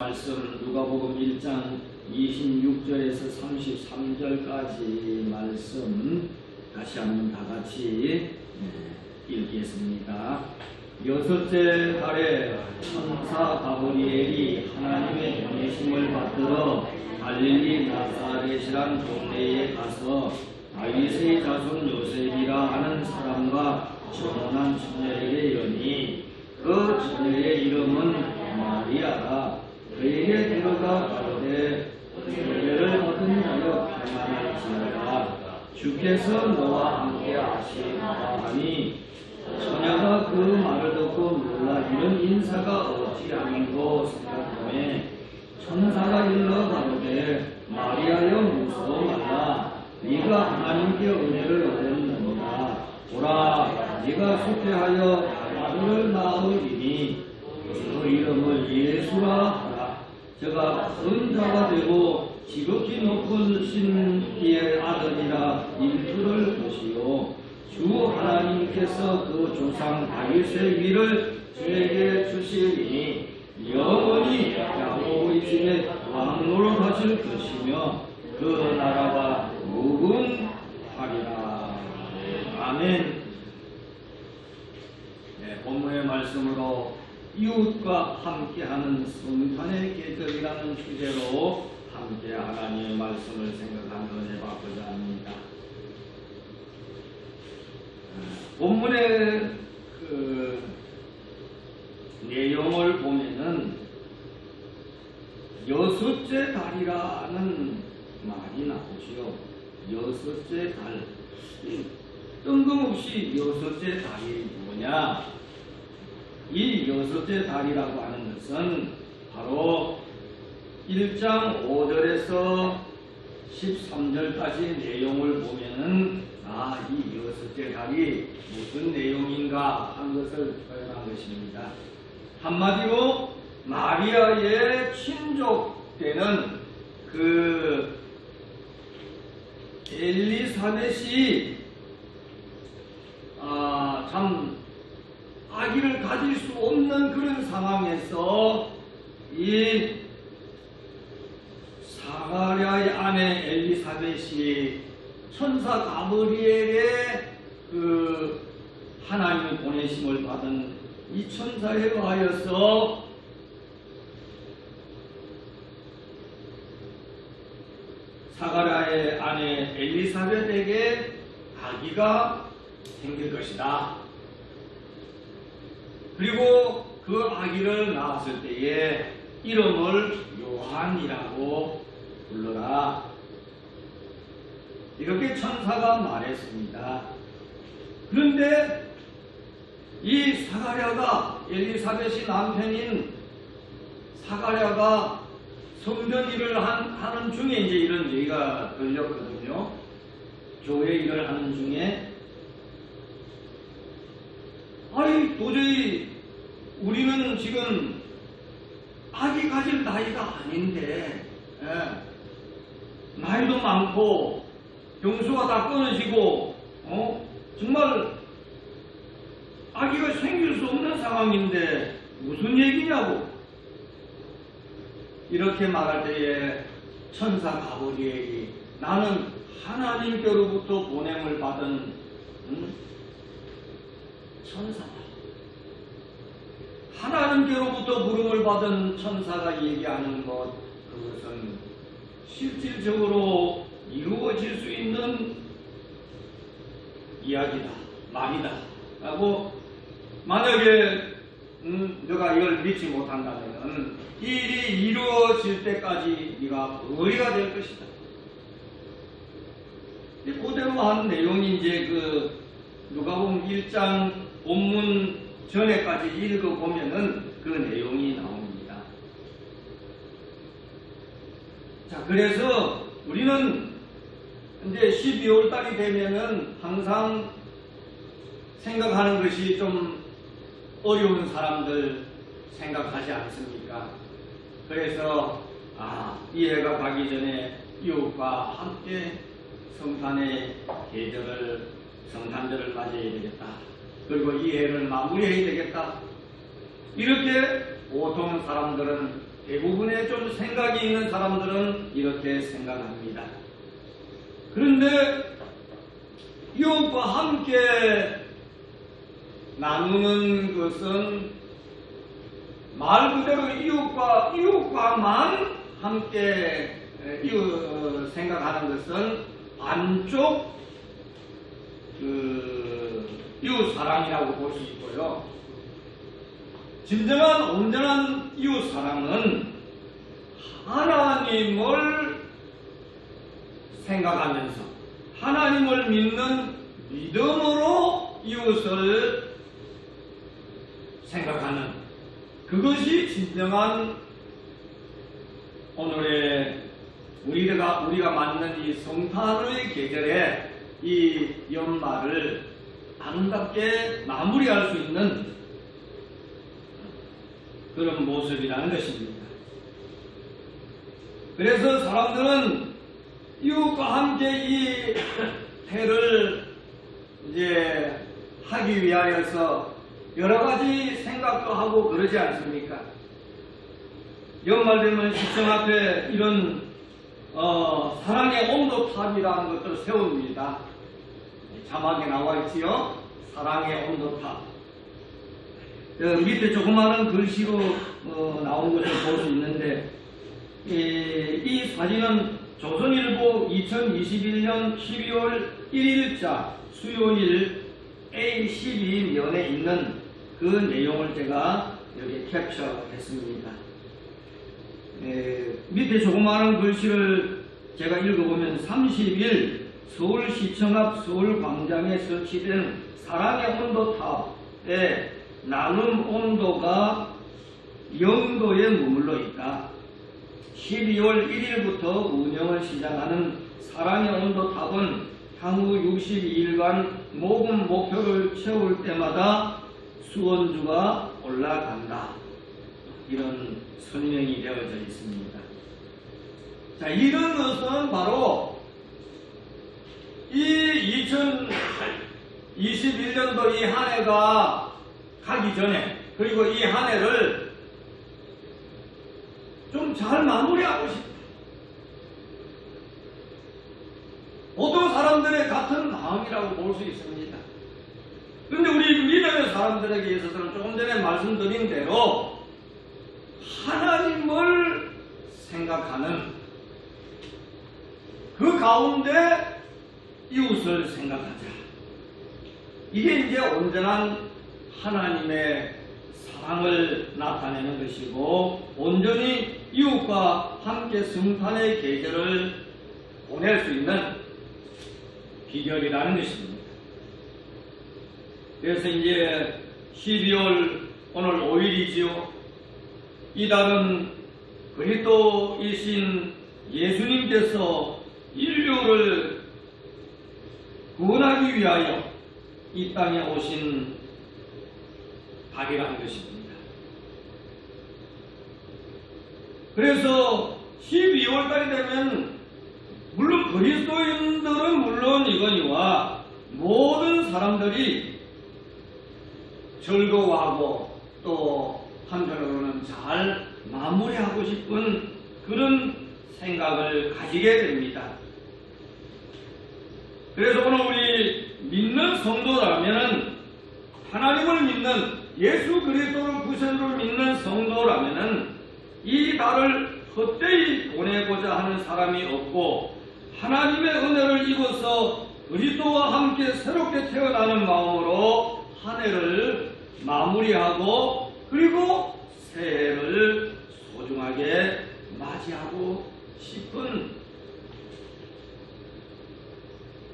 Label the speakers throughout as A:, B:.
A: 말씀 누가복음 1장 26절에서 33절까지 말씀 다시 한번 다 같이 네, 읽겠습니다. 여섯째 달에 천사 가브리엘이 하나님의 보내심을 받들어 갈릴리 나사렛이란 동네에 가서 다윗의 자손 요셉이라 하는 사람과 정혼한 처녀에게 이르니 그 처녀의 이름은 마리아라 그에게 들어가 가로되 예배를 얻은 자여 평안할지어다 주께서 너와 함께 하시노라 하니 처녀가 그 말을 듣고 놀라 이런 인사가 어찌 아닌고 생각하에 천사가 일러 가로되 마리아여 무서워 말라 네가 하나님께 은혜를 얻었느니라 보라 네가 숙제하여 아들을 낳으리니 그 이름을 예수라 큰 자가 되고 지극히 높으신 이의 아들이라 인투를 보시오. 주 하나님께서 그 조상 다윗의 위를 저에게 주시니 영원히 야곱의 집에 왕노로 하실 것이며 그 나라가 무궁하리라. 아멘. 네, 본문의 말씀으로 이웃과 함께하는 성탄의 계절이라는 주제로 함께 하나님의 말씀을 생각하며 받고자 합니다. 아, 본문의 그 내용을 보면은 여섯째 달이라는 말이 나오지요. 여섯째 달. 이 뜬금없이 여섯째 달이 뭐냐? 이 여섯째 달이라고 하는 것은 바로 1장 5절에서 13절까지 내용을 보면은 아, 이 여섯째 달이 무슨 내용인가 한 것을 표현한 것입니다. 한마디로 마리아의 친족되는 그 엘리사벳이 아, 참 아기를 가질 수 없는 그런 상황에서 이 사가랴의 아내 엘리사벳이 천사 가브리엘의 그 하나님의 보내심을 받은 이 천사에 의하여서 사가랴의 아내 엘리사벳에게 아기가 생길 것이다. 그리고 그 아기를 낳았을 때에 이름을 요한이라고 불러라. 이렇게 천사가 말했습니다. 그런데 이 사가랴가 엘리사벳이 남편인 사가랴가 성전 일을 한- 하는 중에 이제 이런 얘기가 들렸거든요. 교회 일을 하는 중에 아니 도저히 우리는 지금 아기 가질 나이가 아닌데 예, 나이도 많고 병수가 다 끊어지고 어? 정말 아기가 생길 수 없는 상황인데 무슨 얘기냐고 이렇게 말할 때에 천사 가브리엘이 나는 하나님께로부터 보냄을 받은 음? 천사다. 하나님께로부터 부름을 받은 천사가 얘기하는 것, 그것은 실질적으로 이루어질 수 있는 이야기다, 말이다. 라고, 만약에, 음, 너가 이걸 믿지 못한다면, 이 일이 이루어질 때까지 네가 벌이가 될 것이다. 이 그대로 한 내용이 이제 그, 누가복음 1장 본문 전에까지 읽어보면은 그 내용이 나옵니다. 자, 그래서 우리는 이제 12월 달이 되면은 항상 생각하는 것이 좀 어려운 사람들 생각하지 않습니까? 그래서, 아, 이 해가 가기 전에 이웃과 함께 성탄의 계절을, 성탄절을 맞이해야 되겠다. 그리고 이 해를 마무리해야 되겠다. 이렇게 보통 사람들은 대부분의 좀 생각이 있는 사람들은 이렇게 생각합니다. 그런데 이웃과 함께 나누는 것은 말 그대로 이웃과 이웃과만 함께 생각하는 것은 반쪽 그 이웃 사랑이라고 볼 수 있고요. 진정한 온전한 이웃 사랑은 하나님을 생각하면서 하나님을 믿는 믿음으로 이웃을 생각하는 그것이 진정한 오늘의 우리가 우리가 맞는 이 성탄의 계절에 이 연말을 아름답게 마무리할 수 있는 그런 모습이라는 것입니다. 그래서 사람들은 이웃과 함께 이 해를 이제 하기 위하여서 여러 가지 생각도 하고 그러지 않습니까? 연말 되면 시청 앞에 이런 어, 사랑의 온도탑이라는 것을 세웁니다. 자막에 나와 있지요. 사랑의 온도탑. 그 밑에 조그마한 글씨로 어, 나온 것을 볼 수 있는데 이, 이 사진은 조선일보 2021년 12월 1일자 수요일 A12면에 있는 그 내용을 제가 여기 캡처했습니다. 에, 밑에 조그마한 글씨를 제가 읽어보면 30일 서울시청 앞 서울광장에 설치된 사랑의 온도탑에 나눔 온도가 0도에 머물러 있다. 12월 1일부터 운영을 시작하는 사랑의 온도탑은 향후 62일간 모금 목표를 채울 때마다 수원주가 올라간다. 이런 설명이 되어져 있습니다. 자, 이런 것은 바로 이 2021년도 이 한 해가 가기 전에 그리고 이 한 해를 좀 잘 마무리하고 싶다. 모든 사람들의 같은 마음이라고 볼 수 있습니다. 그런데 우리 믿음의 사람들에게 있어서는 조금 전에 말씀드린 대로 하나님을 생각하는 그 가운데 이웃을 생각하자. 이게 이제 온전한 하나님의 사랑을 나타내는 것이고 온전히 이웃과 함께 성탄의 계절을 보낼 수 있는 비결이라는 것입니다. 그래서 이제 12월 오늘 5일이지요. 이달은 그리스도이신 예수님께서 인류를 구원하기 위하여 이 땅에 오신 달이라는 것입니다. 그래서 12월 달이 되면 물론 그리스도인들은 물론이거니와 모든 사람들이 즐거워하고 또 한편으로는 잘 마무리하고 싶은 그런 생각을 가지게 됩니다. 그래서 오늘 우리 믿는 성도라면은 하나님을 믿는 예수 그리스도를 구세주를 믿는 성도라면은 이 달을 헛되이 보내고자 하는 사람이 없고 하나님의 은혜를 입어서 그리스도와 함께 새롭게 태어나는 마음으로 한 해를 마무리하고 그리고 새해를 소중하게 맞이하고 싶은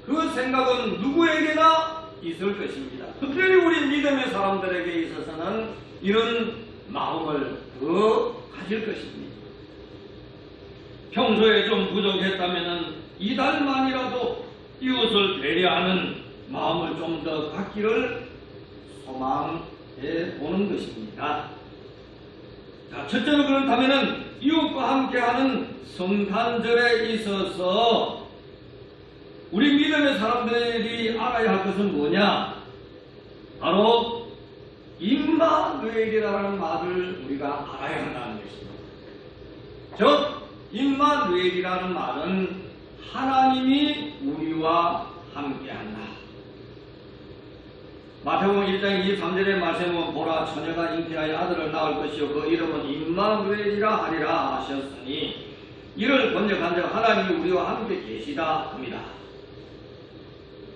A: 그 생각은 누구에게나 있을 것입니다. 특별히 우리 믿음의 사람들에게 있어서는 이런 마음을 더 가질 것입니다. 평소에 좀 부족했다면 이달만이라도 이웃을 배려하는 마음을 좀 더 갖기를 소망해 보는 것입니다. 자, 첫째로 그렇다면 이웃과 함께하는 성탄절에 있어서 믿음의 사람들이 알아야 할 것은 뭐냐? 바로 임마누엘이라는 말을 우리가 알아야 한다는 것입니다. 즉 임마누엘이라는 말은 하나님이 우리와 함께한다. 마태복음 1장 23절의 말씀은 보라 처녀가 잉태하여 아들을 낳을 것이요 그 이름은 임마누엘이라 하리라 하셨으니 이를 번역한 적 하나님이 우리와 함께 계시다 합니다.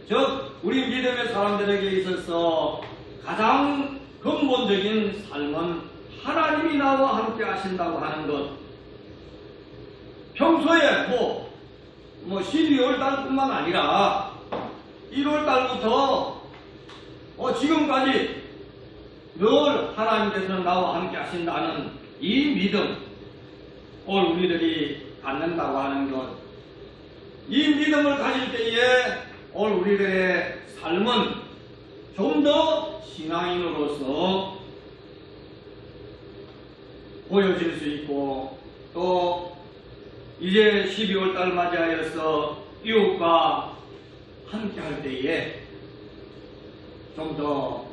A: 즉 우리 믿음의 사람들에게 있어서 가장 근본적인 삶은 하나님이 나와 함께 하신다고 하는 것. 평소에 뭐, 뭐 12월 달뿐만 아니라 1월 달부터 어, 지금까지 늘 하나님께서는 나와 함께 하신다는 이 믿음, 올 우리들이 갖는다고 하는 것. 이 믿음을 가질 때에 올 우리들의 삶은 좀더 신앙인으로서 보여질 수 있고 또 이제 12월 달 맞이하여서 이웃과 함께 할 때에 좀 더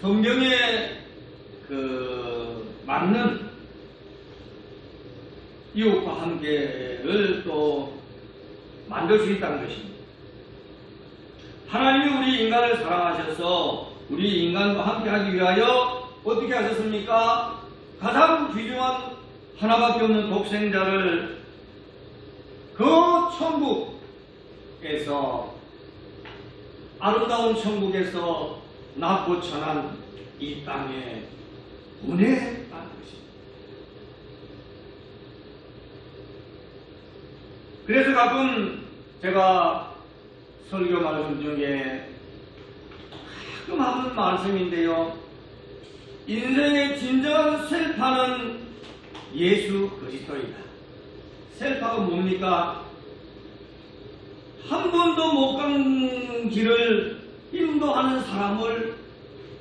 A: 성경에 그 맞는 이웃과 함께를 또 만들 수 있다는 것입니다. 하나님이 우리 인간을 사랑하셔서 우리 인간과 함께하기 위하여 어떻게 하셨습니까? 가장 귀중한 하나밖에 없는 독생자를 그 천국에서 아름다운 천국에서 낳고 천한 이 땅에 보냈다는 것입니다. 그래서 가끔 제가 설교 말씀 중에 가끔 말씀인데요. 인생의 진정한 셀파는 예수 그리스도이다. 셀파가 뭡니까? 한 번도 못 간 길을 인도하는 사람을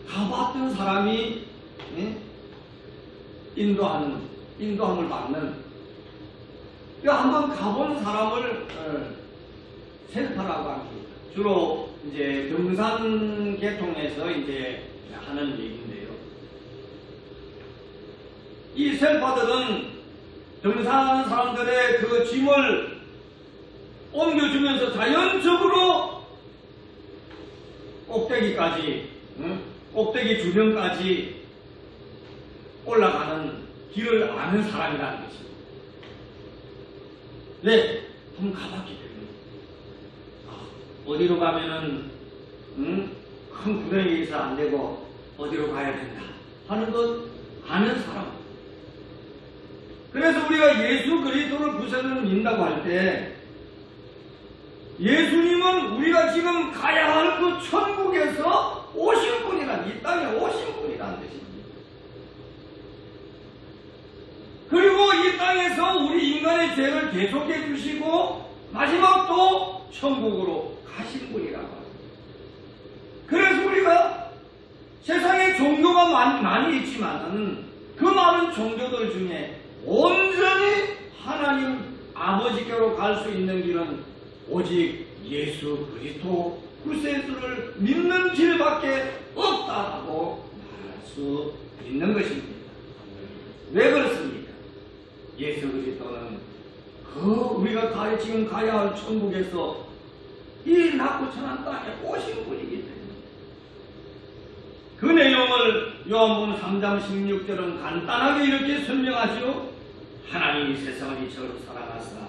A: 가봤던 사람이 예? 인도하는 인도함을 받는 그 한번 가본 사람을 어, 셀파라고 합니다. 주로 이제 등산 계통에서 이제 하는 얘기인데요. 이 셀파들은 등산하는 사람들의 그 짐을 옮겨주면서 자연적으로 꼭대기까지, 응? 꼭대기 주변까지 올라가는 길을 아는 사람이라는 것입니다. 네, 한번 가봤기 때문에. 아, 어디로 가면은, 응? 큰 구덩이에 있어 안 되고, 어디로 가야 된다. 하는 것 아는 사람. 그래서 우리가 예수 그리스도를 구세주로 믿는다고 할 때, 예수님은 우리가 지금 가야 할 그 천국에서 오신 분이란, 이 땅에 오신 분이라는 뜻입니다. 그리고 이 땅에서 우리 인간의 죄를 대속해 주시고, 마지막 또 천국으로 가신 분이라고. 그래서 우리가 세상에 종교가 많이, 많이 있지만은 그 많은 종교들 중에 온전히 하나님 아버지께로 갈 수 있는 길은 오직 예수 그리스도 구세주를 믿는 길밖에 없다고 말할 수 있는 것입니다. 왜 그렇습니까? 예수 그리스도는 그 우리가 가, 지금 가야 할 천국에서 이 낳고 천한 땅에 오신 분이기 때문에 그 내용을 요한복음 3장 16절은 간단하게 이렇게 설명하지요. 하나님이 세상을 이처럼 사랑하사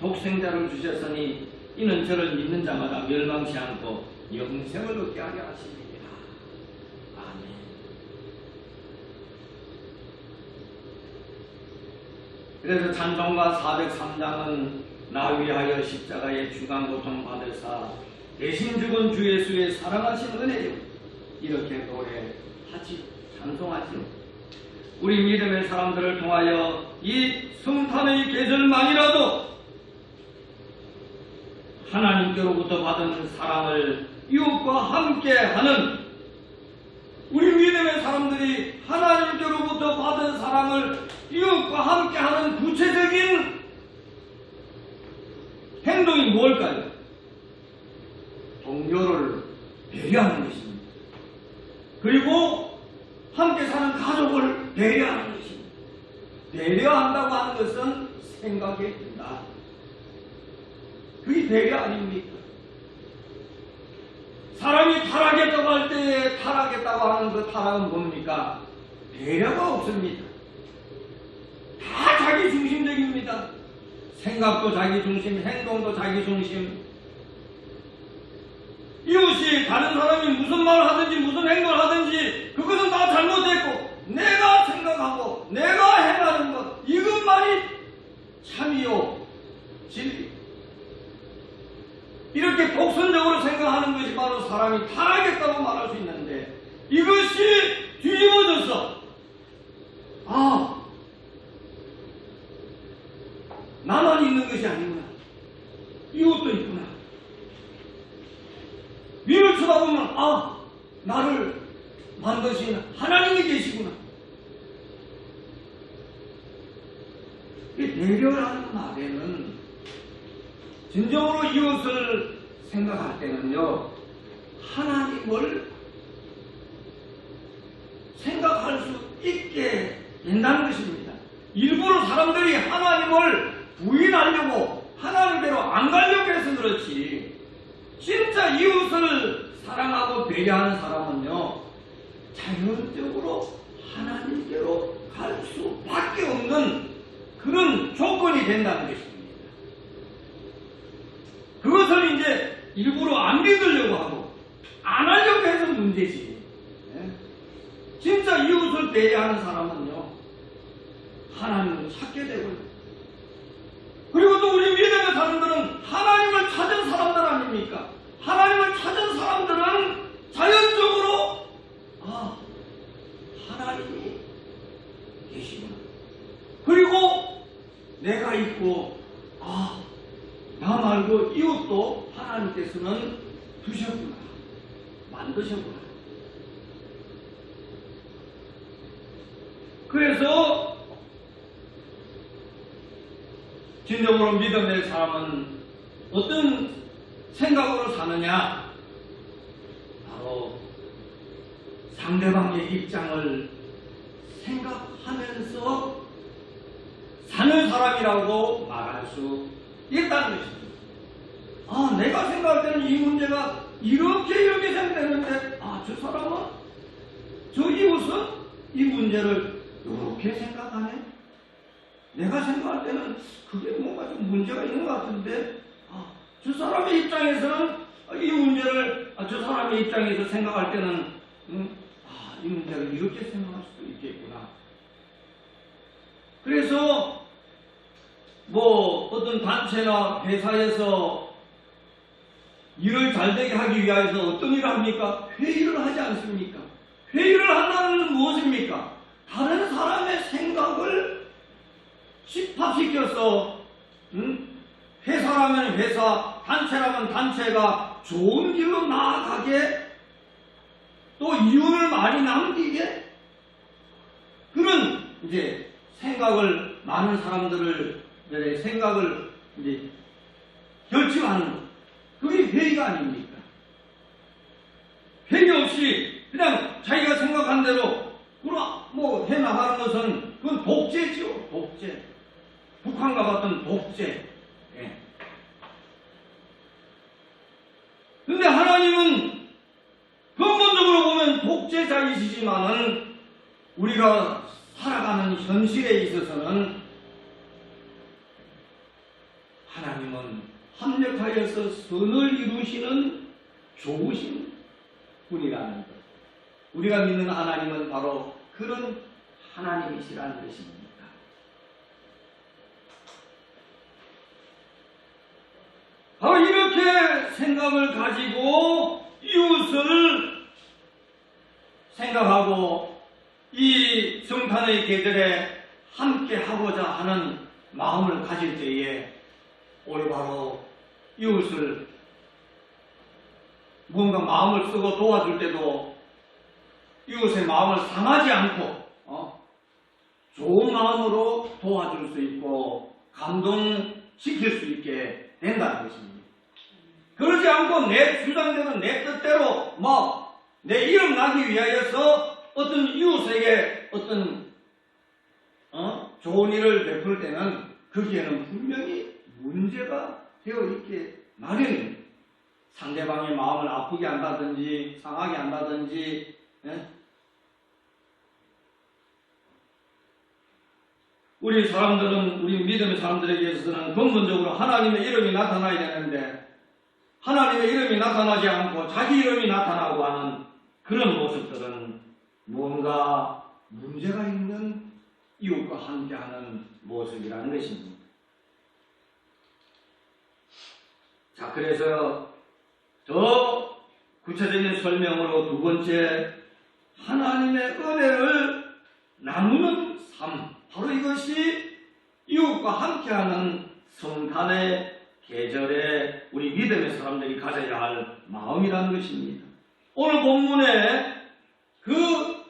A: 독생자를 주셨으니 이는 저를 믿는 자마다 멸망치 않고 영생을 얻게 하려 하십니다. 아멘. 그래서 찬송가 403장은 나 위하여 십자가의 주간 고통 받으사 대신 죽은 주 예수의 사랑하신 은혜요. 이렇게 노래하지 찬송하지요. 우리 믿음의 사람들을 통하여 이 성탄의 계절만이라도 하나님께로부터 받은 사랑을 이웃과 함께 하는 우리 믿음의 사람들이 하나님께로부터 받은 사랑을 이웃과 함께 하는 구체적인 행동이 뭘까요? 동료를 배려하는 것입니다. 그리고 함께 사는 가족을 배려하는 것입니다. 배려 배려한다고 하는 것은 생각에 든다. 그게 배려 아닙니까? 사람이 타락했다고 할 때 타락했다고 하는 그 타락은 뭡니까? 배려가 없습니다. 다 자기 중심적입니다. 생각도 자기 중심, 행동도 자기 중심. 이웃이 다른 사람이 무슨 말을 하든지 무슨 행동을 하든지 그것은 다 잘못됐고 내가 생각하고 내가 행하는 것 이것만이 참이요 진리. 이렇게 독선적으로 생각하는 것이 바로 사람이 타락했다고 말할 수 있는데 이것이 뒤집어져서 아 나만 있는 것이 아니구나. 이웃도 있구나. 위를 쳐다보면 아 나를 만드신 하나님이 계시구나. 이 배려라는 말에는 진정으로 이웃을 생각할 때는요, 하나님을 생각할 수 있게 된다는 것입니다. 일부러 사람들이 하나님을 부인하려고 하나님대로 안 가려고 해서 그렇지, 진짜 이웃을 사랑하고 배려하는 사람은요, 자연적으로 하나님께로 갈 수밖에 없는 그런 조건이 된다는 것입니다. 그것을 이제 일부러 안 믿으려고 하고 안 하려고 해서 문제지. 예? 진짜 이웃을 배려하는 사람은요 하나님을 찾게 되고 그리고 또 우리 믿음의 사람들은 하나님을 찾은 사람들 아닙니까? 하나님을 찾은 사람들은 자연적으로 아 하나님이 계시구나. 그리고 내가 있고 아 나 말고 이웃도 하나님께서는 두셨구나. 만드셨구나. 그래서 진정으로 믿음의 사람은 어떤 생각으로 사느냐? 바로 상대방의 입장을 생각하면서 사는 사람이라고 말할 수 있다는 것입니다. 아, 내가 생각할 때는 이 문제가 이렇게 이렇게 생각되는데, 아, 저 사람은, 저 이웃은 이 문제를 이렇게 생각하네? 내가 생각할 때는 그게 뭔가 좀 문제가 있는 것 같은데, 아, 저 사람의 입장에서는 이 문제를, 아, 저 사람의 입장에서 생각할 때는, 음, 아, 이 문제를 이렇게 생각할 수도 있겠구나. 그래서 뭐 어떤 단체나 회사에서 일을 잘 되게 하기 위해서 어떤 일을 합니까? 회의를 하지 않습니까? 회의를 한다는 것은 무엇입니까? 다른 사람의 생각을 집합시켜서 음? 회사라면 회사, 단체라면 단체가 좋은 길로 나아가게 또 이윤을 많이 남기게 그런 이제 생각을 많은 사람들을 내 생각을 이제 결집하는 것. 그게 회의가 아닙니까? 회의 없이 그냥 자기가 생각한 대로 그럼 뭐 해나가는 것은. 북한과 같은 독재. 예. 근데 하나님은 근본적으로 보면 독재자이시지만은 우리가 살아가는 현실에 있어서는 하나님은 합력하여서 선을 이루시는 좋으신 분이라는 것. 우리가 믿는 하나님은 바로 그런 하나님이시라는 것입니다. 바로 이렇게 생각을 가지고 이웃을 생각하고 이 성탄의 계절에 함께 하고자 하는 마음을 가질 때에 올바로 이웃을 뭔가 마음을 쓰고 도와줄 때도 이웃의 마음을 상하지 않고 어? 좋은 마음으로 도와줄 수 있고 감동시킬 수 있게 된다는 것입니다. 그러지 않고 내 주장대로 내 뜻대로 뭐 내 이름 나기 위하여서 어떤 이웃에게 어떤 어? 좋은 일을 베풀 때는 거기에는 분명히 문제가 되어 있게 마련입니다. 상대방의 마음을 아프게 한다든지 상하게 한다든지 예? 우리 사람들은 우리 믿음의 사람들에게 있어서는 근본적으로 하나님의 이름이 나타나야 되는데 하나님의 이름이 나타나지 않고 자기 이름이 나타나고 하는 그런 모습들은 뭔가 문제가 있는 이웃과 함께하는 모습이라는 것입니다. 자, 그래서 더 구체적인 설명으로 두 번째 하나님의 은혜를 나누는 삶. 바로 이것이 이웃과 함께하는 성탄의 계절에 우리 믿음의 사람들이 가져야 할 마음이라는 것입니다. 오늘 본문에 그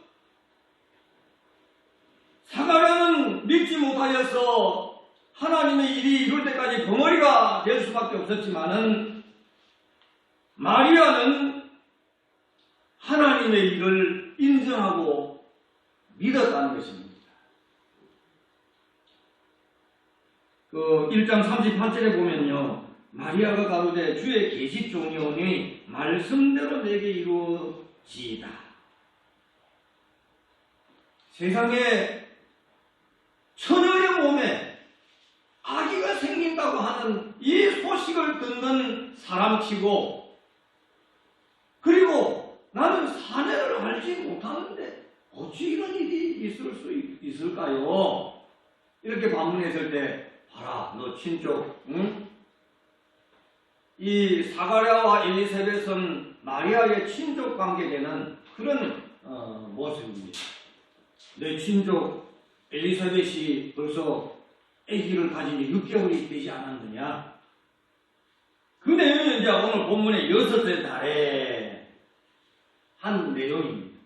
A: 사가랴는 믿지 못하여서 하나님의 일이 이룰 때까지 벙어리가 될 수밖에 없었지만은 마리아는 하나님의 일을 인정하고 믿었다는 것입니다. 그 1장 38절에 보면요. 마리아가 가로되 주의 계시 종이오니 말씀대로 내게 이루어지이다. 세상에 처녀의 몸에 아기가 생긴다고 하는 이 소식을 듣는 사람치고 그리고 나는 사내를 알지 못하는데 어찌 이런 일이 있을 수 있- 있을까요? 이렇게 반문했을 때 봐라 너 친족 응? 이 사가랴와 엘리사벳은 마리아의 친족 관계되는 그런 어, 모습입니다. 내 친족 엘리사벳이 벌써 아기를 가진 지 6개월이 되지 않았느냐? 그 내용이 이제 오늘 본문의 여섯째 달에 한 내용입니다.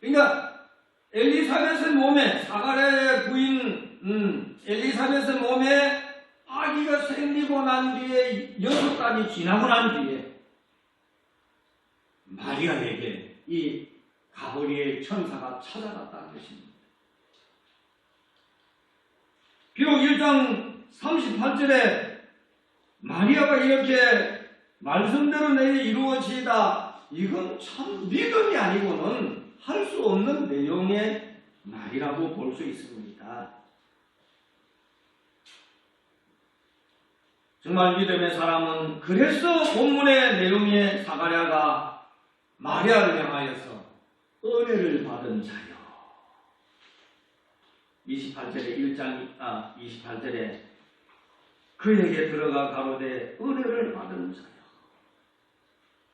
A: 그러니까 엘리사벳의 몸에 사가랴의 부인 음, 엘리사벳의 몸에 아기가 생기고 난 뒤에 여섯 달이 지나고 난 뒤에 마리아에게 이 가브리엘 천사가 찾아갔다는 것입니다. 비록 1장 38절에 마리아가 이렇게 말씀대로 내게 이루어지다 이건 참 믿음이 아니고는 할 수 없는 내용의 말이라고 볼 수 있습니다. 정말 믿음의 사람은 그래서 본문의 내용의 사가랴가 마리아를 향하여서 은혜를 받은 자요. 28절에 1장 아 28절에 그에게 들어가 가로되 은혜를 받은 자요.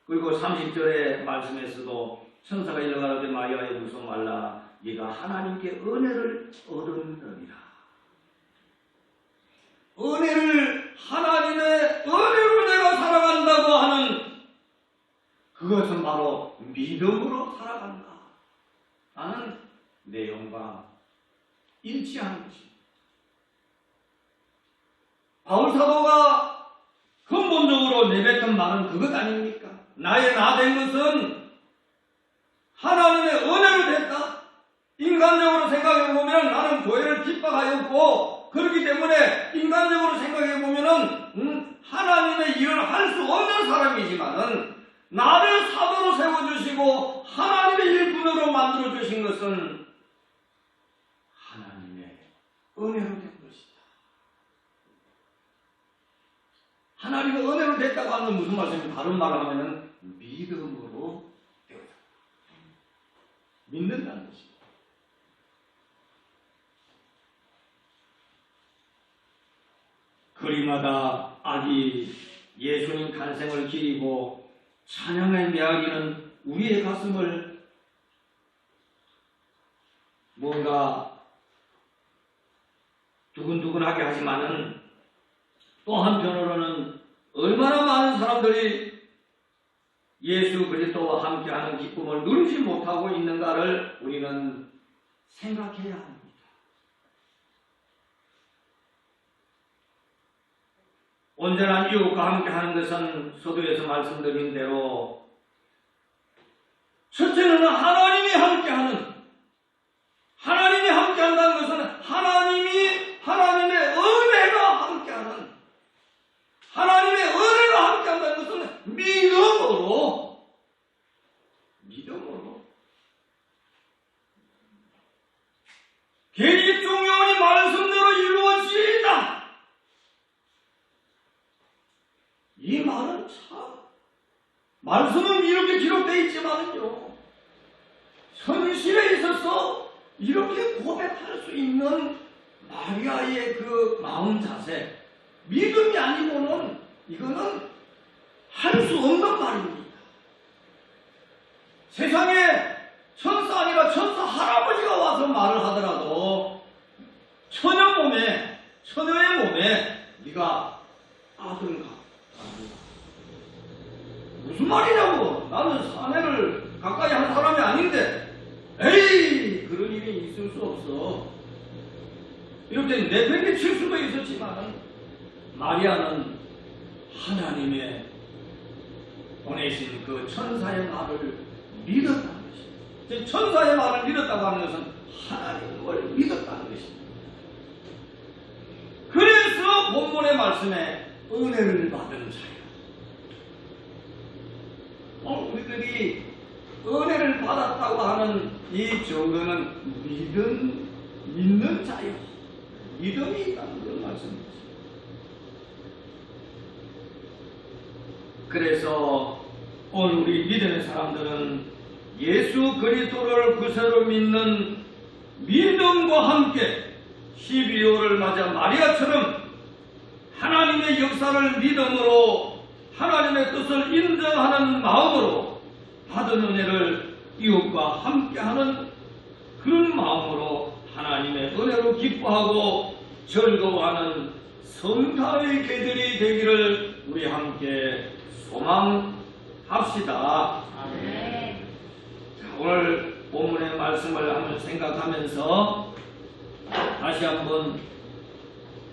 A: 그리고 30절의 말씀에서도 천사가 일러가로되 마리아에 무서 말라 네가 하나님께 은혜를 얻었느니라. 은혜를 하나님의 은혜로 내가 살아간다고 하는 그것은 바로 믿음으로 살아간다 하는 내용과 일치하는 것입니다. 바울 사도가 근본적으로 내뱉은 말은 그것 아닙니까? 나의 나 된 것은 하나님의 은혜로 됐다. 인간적으로 생각해 보면 나는 교회를 핍박하였고 그렇기 때문에 인간적으로 생각해 보면은 음, 하나님의 일을 할 수 없는 사람이지만은 나를 사도로 세워주시고 하나님의 일꾼으로 만들어 주신 것은 하나님의 은혜로 된 것이다. 하나님의 은혜로 됐다고 하는 무슨 말씀이 다른 말을 하면은 믿음으로 되었다. 믿는다는 것입니다. 거리마다 아기 예수님 탄생을 기리고 찬양의 메아리는 우리의 가슴을 뭔가 두근두근하게 하지만은 또 한편으로는 얼마나 많은 사람들이 예수 그리스도와 함께하는 기쁨을 누리지 못하고 있는가를 우리는 생각해야 합니다. 온전한 이웃과 함께 하는 것은 서두에서 말씀드린 대로 첫째는 하나님이 함께 하는 하나님이 함께한다는 것은 하나님이 말씀은 이렇게 기록되어 있지만요. 선실에 있어서 이렇게 고백할 수 있는 마리아의 그 마음 자세, 믿음이 아니고는 이거는 할 수 없는 말입니다. 세상에 천사 아니라 천사 할아버지가 와서 말을 하더라도 처녀 몸에, 처녀의 몸에 네가 아들 가. 무슨 말이냐고. 나는 사내를 가까이 한 사람이 아닌데. 에이! 그런 일이 있을 수 없어. 이렇게 내팽개칠 수도 있었지만, 마리아는 하나님의 보내신 그 천사의 말을 믿었다는 것입니다. 천사의 말을 믿었다고 하는 것은 하나님을 믿었다는 것입니다. 그래서 본문의 말씀에 은혜를 받은 자요. 어, 우리들이 은혜를 받았다고 하는 이 증거는 믿음, 믿는 자요. 믿음이 있다는 그런 말씀입니다. 그래서 오늘 우리 믿음의 사람들은 예수 그리스도를 구세로 믿는 믿음과 함께 12월을 맞아 마리아처럼 하나님의 역사를 믿음으로 하나님의 뜻을 인정하는 마음으로 받은 은혜를 이웃과 함께하는 그런 마음으로 하나님의 은혜로 기뻐하고 즐거워하는 성타의 개들이 되기를 우리 함께 소망합시다. 자, 오늘 본문의 말씀을 한번 생각하면서 다시 한번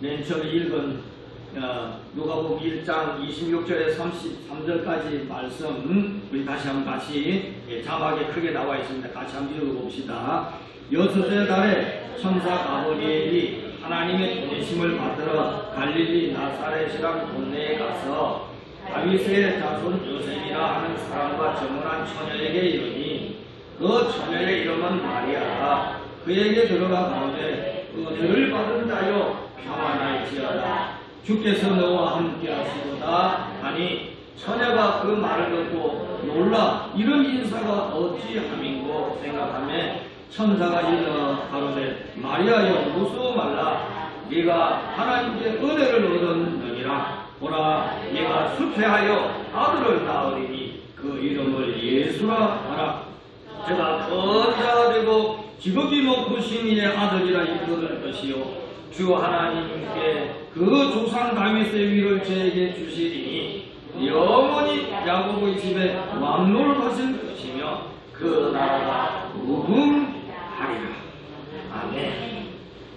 A: 맨 처음에 읽은 어, 누가복음 1장 26절에 33절까지 말씀 우리 다시 한번 같이 예, 자막에 크게 나와 있습니다. 같이 한번 읽어봅시다. 여섯째 달에 천사 가버리엘이 하나님의 보내심을 받들어 갈릴리 나사렛이란 동네에 가서 다윗의 자손 요셉이라 하는 사람과 정혼한 처녀에게 이르니 그 처녀의 이름은 마리아다. 그에게 들어가 가오되 은혜를 받은 자여 평안할지어다. 주께서 너와 함께 하시도다 하니 처녀가 그 말을 듣고 놀라 이런 인사가 어찌 함인고 생각하며 천사가 일러 가로되 마리아여 무수어 말라? 네가 하나님께 은혜를 얻었느니라. 보라 네가 수태하여 아들을 낳으리니 그 이름을 예수라 하라. 제가 전자가 되고 지극히 높으신 이의 아들이라 이끌을 것이요 주 하나님께 그 조상 다윗의 위를 저에게 주시리니 영원히 야곱의 집에 왕노릇하실 것이며 그 나라가 무궁하리라 아멘.